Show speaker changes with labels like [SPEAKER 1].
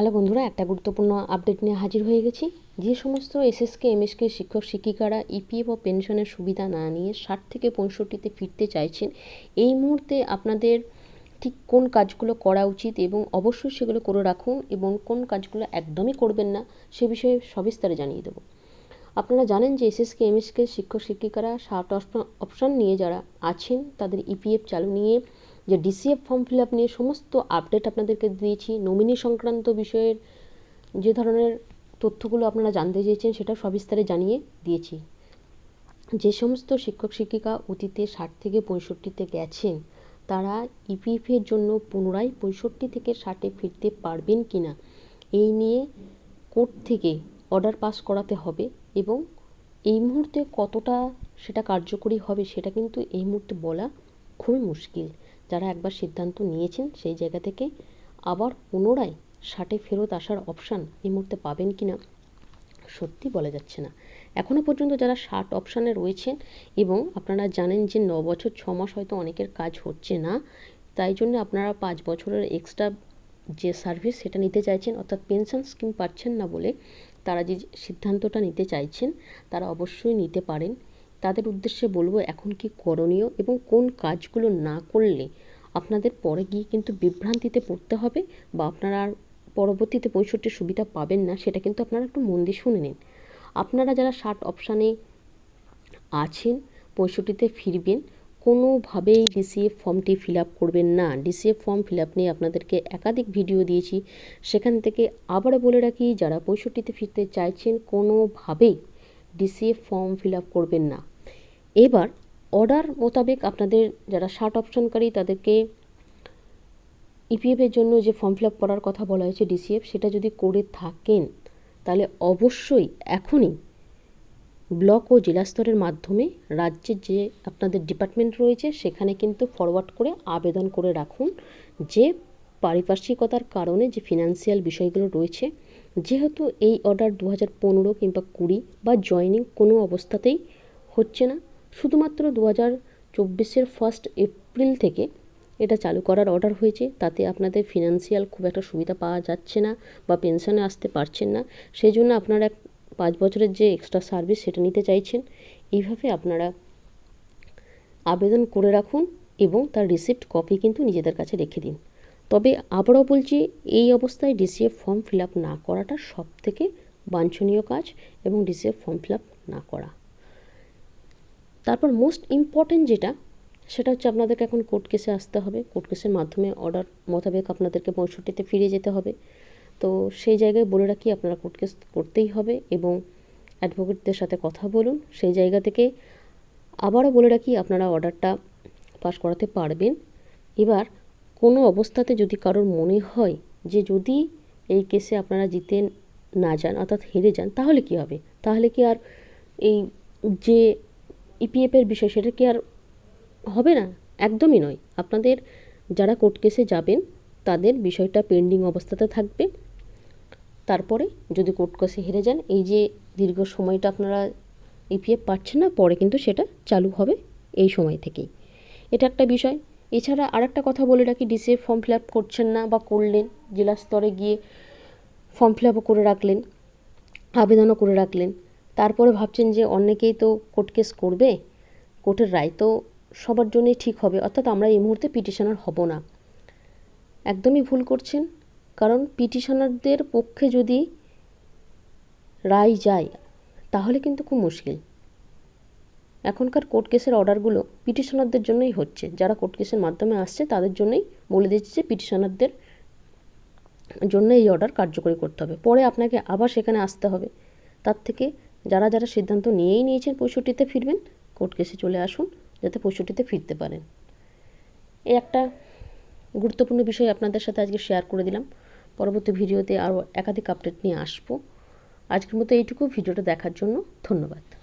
[SPEAKER 1] Hello বন্ধুরা, একটা গুরুত্বপূর্ণ আপডেট নিয়ে হাজির হয়ে গেছি। যে সমস্ত এসএসকে, এমএসকে শিক্ষক, শিক্ষিকারা ইপিএফ ও পেনশনের সুবিধা না নিয়ে ষাট থেকে পঁয়ষট্টিতে ফিরতে চাইছেন, এই মুহূর্তে আপনাদের ঠিক কোন কাজগুলো করা উচিত এবং অবশ্যই সেগুলো করে রাখুন এবং কোন কাজগুলো একদমই করবেন না, সে বিষয়ে সবিস্তারে জানিয়ে দেবো। আপনারা জানেন যে এসএসকে, এমএসকে শিক্ষক, শিক্ষিকারা ষাট অপশান নিয়ে যারা আছেন, তাদের ইপিএফ চালু নিয়ে যে ডিসিএফ ফর্ম ফিল আপ নিয়ে সমস্ত আপডেট আপনাদেরকে দিয়েছি। নমিনি সংক্রান্ত বিষয়ের যে ধরনের তথ্যগুলো আপনারা জানতে চেয়েছেন, সেটা সবিস্তারে জানিয়ে দিয়েছি। যে সমস্ত শিক্ষক, শিক্ষিকা অতীতে ষাট থেকে পঁয়ষট্টিতে গেছেন, তারা ইপিএফের জন্য পুনরায় পঁয়ষট্টি থেকে ষাটে ফিরতে পারবেন কি না এই নিয়ে কোর্ট থেকে অর্ডার পাস করাতে হবে এবং এই মুহূর্তে কতটা সেটা কার্যকরী হবে, সেটা কিন্তু এই মুহূর্তে বলা খুবই মুশকিল। যারা একবার সিদ্ধান্ত নিয়েছেন সেই জায়গা থেকে আবার পুনরায় ষাটে ফেরত আসার অপশান এই মুহূর্তে পাবেন কি না সত্যি বলা যাচ্ছে না। এখনও পর্যন্ত যারা ষাট অপশানে রয়েছেন এবং আপনারা জানেন যে ন বছর, ছ মাস হয়তো অনেকের কাজ হচ্ছে না, তাই জন্য আপনারা পাঁচ বছরের এক্সট্রা যে সার্ভিস সেটা নিতে চাইছেন, অর্থাৎ পেনশন স্কিম পাচ্ছেন না বলে তারা যে সিদ্ধান্তটা নিতে চাইছেন, তারা অবশ্যই নিতে পারেন। তাদের উদ্দেশ্যে বলব এখন কি করণীয় এবং কোন কাজগুলো না করলে আপনাদের পরে গিয়ে কিন্তু বিভ্রান্তিতে পড়তে হবে বা আপনারা আর পরবর্তীতে পঁয়ষট্টির সুবিধা পাবেন না, সেটা কিন্তু আপনারা একটু মন দিয়ে শুনে নিন। আপনারা যারা ষাট অপশানে আছেন পঁয়ষট্টিতে ফিরবেন, কোনোভাবেই ডিসিএফ ফর্মটি ফিল আপ করবেন না। ডিসিএফ ফর্ম ফিল আপ নিয়ে আপনাদেরকে একাধিক ভিডিও দিয়েছি। সেখান থেকে আবার বলে রাখি, যারা পঁয়ষট্টিতে ফিরতে চাইছেন, কোনোভাবেই ডিসিএফ ফর্ম ফিল আপ করবেন না। এবার অর্ডার মোতাবেক আপনাদের যারা শার্ট অপশনকারী তাদেরকে ইপিএফের জন্য যে ফর্ম ফিল আপ করার কথা বলা হয়েছে ডিসিএফ সেটা যদি করে থাকেন, তাহলে অবশ্যই এখনই ব্লক ও জেলা স্তরের মাধ্যমে রাজ্যের যে আপনাদের ডিপার্টমেন্ট রয়েছে, সেখানে কিন্তু ফরওয়ার্ড করে আবেদন করে রাখুন যে পারিপার্শ্বিকতার কারণে যে ফিনান্সিয়াল বিষয়গুলো রয়েছে, যেহেতু এই অর্ডার দু হাজার পনেরো কিংবা কুড়ি বা জয়নিং কোনো অবস্থাতেই হচ্ছে না। শুধুমাত্র দু হাজার চব্বিশের ফার্স্ট এপ্রিল থেকে এটা চালু করার অর্ডার হয়েছে। তাতে আপনাদের ফিনান্সিয়াল খুব একটা সুবিধা পাওয়া যাচ্ছে না বা পেনশনে আসতে পারছেন না। সেই জন্য আপনারা পাঁচ বছরের যে এক্সট্রা সার্ভিস সেটা নিতে চাইছেন। এইভাবে আপনারা আবেদন করে রাখুন এবং তার রিসিপ্ট কপি কিন্তু নিজেদের কাছে রেখে দিন। তবে আবারও বলছি, এই অবস্থায় ডিসিএফ ফর্ম ফিল আপ না করাটা সব থেকে বাঞ্ছনীয় কাজ এবং ডিসিএফ ফর্ম ফিল আপ না করা। তারপর মোস্ট ইম্পর্টেন্ট যেটা, সেটা হচ্ছে আপনাদেরকে এখন কোর্ট কেসে আসতে হবে। কোর্ট কেসের মাধ্যমে অর্ডার মোতাবেক আপনাদেরকে পঁয়ষট্টিতে ফিরে যেতে হবে। তো সেই জায়গায় বলে রাখি, আপনারা কোর্ট কেস করতেই হবে এবং অ্যাডভোকেটদের সাথে কথা বলুন। সেই জায়গা থেকে আবারও বলে রাখি, আপনারা অর্ডারটা পাস করাতে পারবেন। এবার কোনো অবস্থাতে যদি কারোর মনে হয় যে যদি এই কেসে আপনারা জিতে না যান, অর্থাৎ হেরে যান, তাহলে কি হবে? তাহলে কি আর এই যে ইপিএফের বিষয়, সেটা কি আর হবে না? একদমই নয়। আপনাদের যারা কোর্ট কেসে যাবেন, তাদের বিষয়টা পেন্ডিং অবস্থাতে থাকবে। তারপরে যদি কোর্ট কেসে হেরে যান, এই যে দীর্ঘ সময়টা আপনারা ইপিএফ পাচ্ছেন না, পরে কিন্তু সেটা চালু হবে এই সময় থেকেই। এটা একটা বিষয়। এছাড়া আর একটা কথা বলে রাখি ডিসিএফ ফর্ম ফিল আপ করছেন না বা করলেন, জেলা স্তরে গিয়ে ফর্ম ফিল আপও করে রাখলেন, আবেদনও করে রাখলেন তারপরে ভাবছেন যে অনেকেই তো কোর্ট কেস করবে, কোর্টের রায় তো সবার জন্যই ঠিক হবে, অর্থাৎ আমরা এই মুহূর্তে পিটিশনার হব না। একদমই ভুল করছেন, কারণ পিটিশনারদের পক্ষে যদি রায় যায়, তাহলে কিন্তু খুব মুশকিল। এখনকার কোর্ট কেসের অর্ডারগুলো পিটিশনারদের জন্যই হচ্ছে। যারা কোর্ট কেসের মাধ্যমে আসছে, তাদের জন্যই বলে দিচ্ছে যে পিটিশনারদের জন্য এই অর্ডার কার্যকরী করতে হবে। পরে আপনাকে আবার সেখানে আসতে হবে। তার থেকে যারা যারা সিদ্ধান্ত নিয়েই নিয়েছেন পঁয়ষট্টিতে ফিরবেন, কোর্ট কেসে চলে আসুন, যাতে পঁয়ষট্টিতে ফিরতে পারেন। এই একটা গুরুত্বপূর্ণ বিষয় আপনাদের সাথে আজকে শেয়ার করে দিলাম। পরবর্তী ভিডিওতে আরও একাধিক আপডেট নিয়ে আসব। আজকের মতো এইটুকু, ভিডিওটা দেখার জন্য ধন্যবাদ।